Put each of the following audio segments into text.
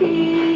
be.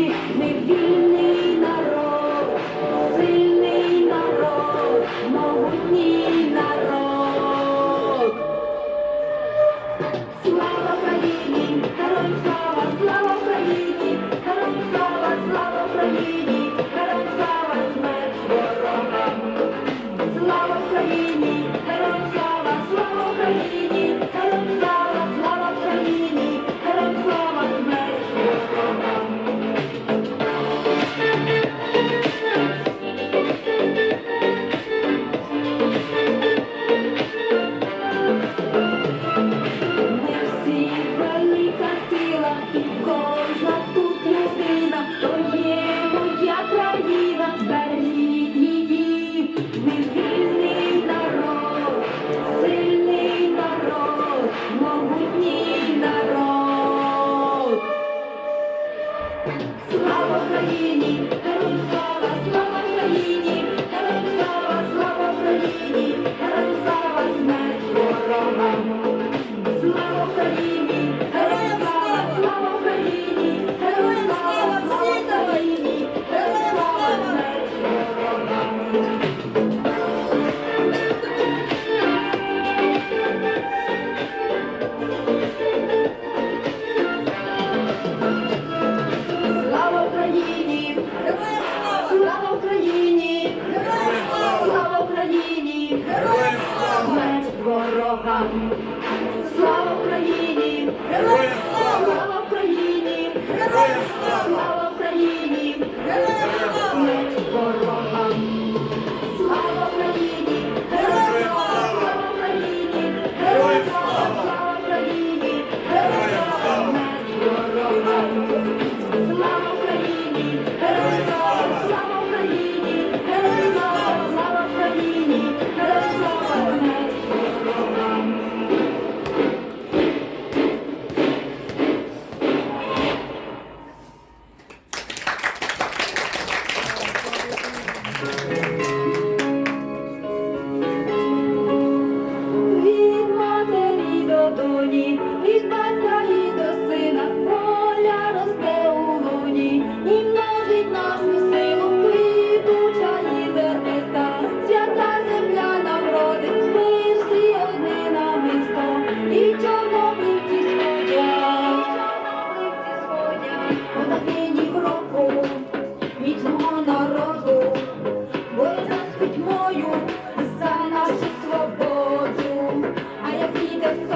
Слава Україні! the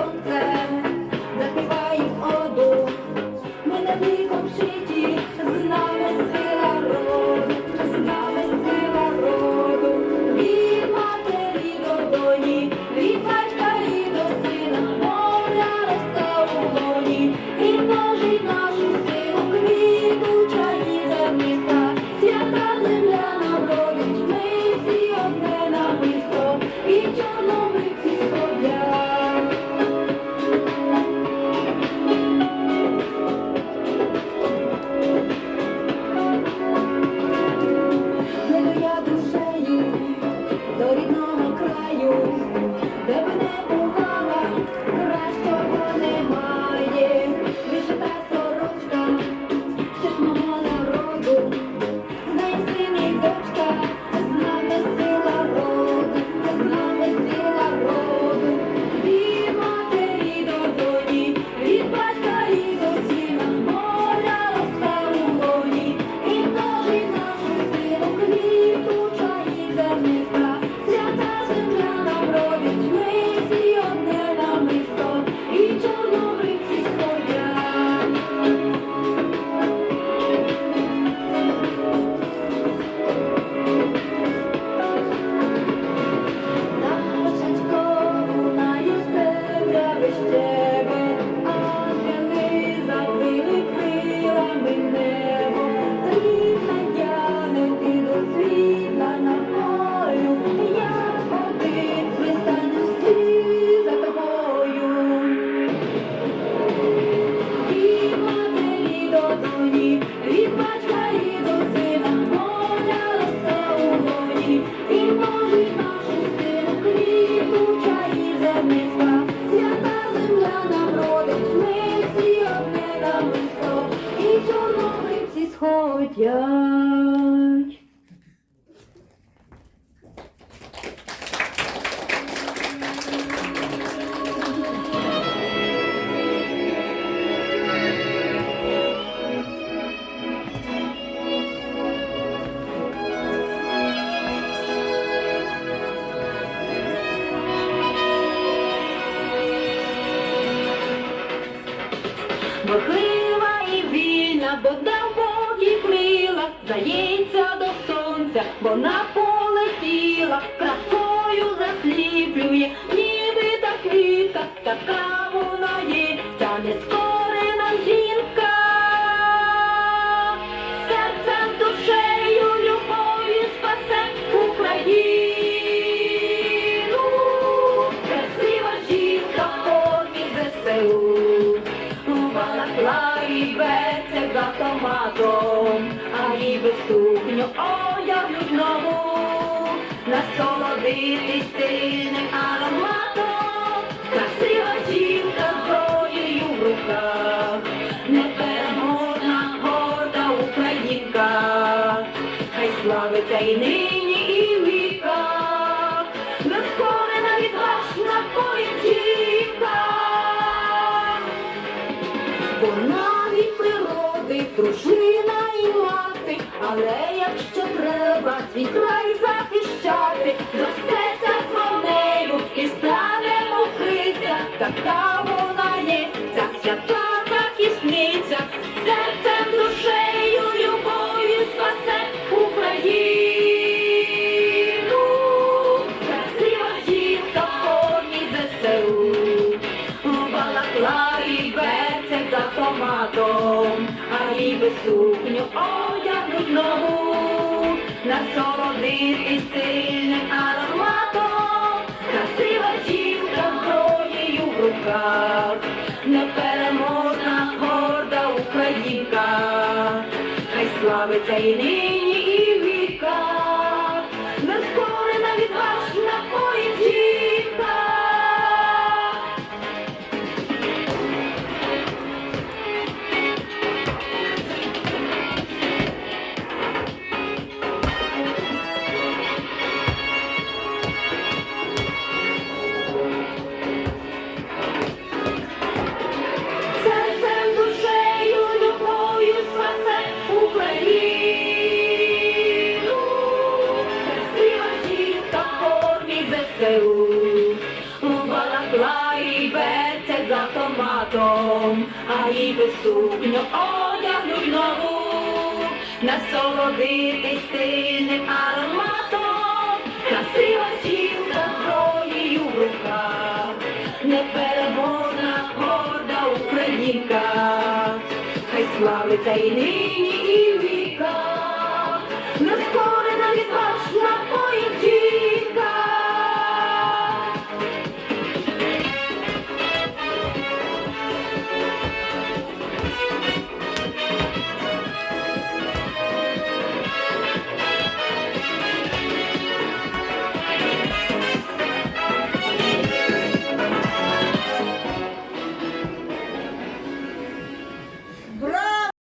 Yeah. сміється до сонця, вона полетіла, красою засліплює, ніби та квітка така. але якщо треба свій край захищати, зростеться з манею і стане мухиця, та вона є. Би сукню одягнуть нову, насолодитись сильним ароматом, красива жінка зброєю в руках, непереможна горда українка, хай славиться і нині, і в ЗСУ, у балаклаві берцять за томатом, а їй би сукню одягнуть нову, насолодитись сильним ароматом. Красива жінка зброєю в руках, непереможна горда українка, хай славиться і нині, і в віках. Не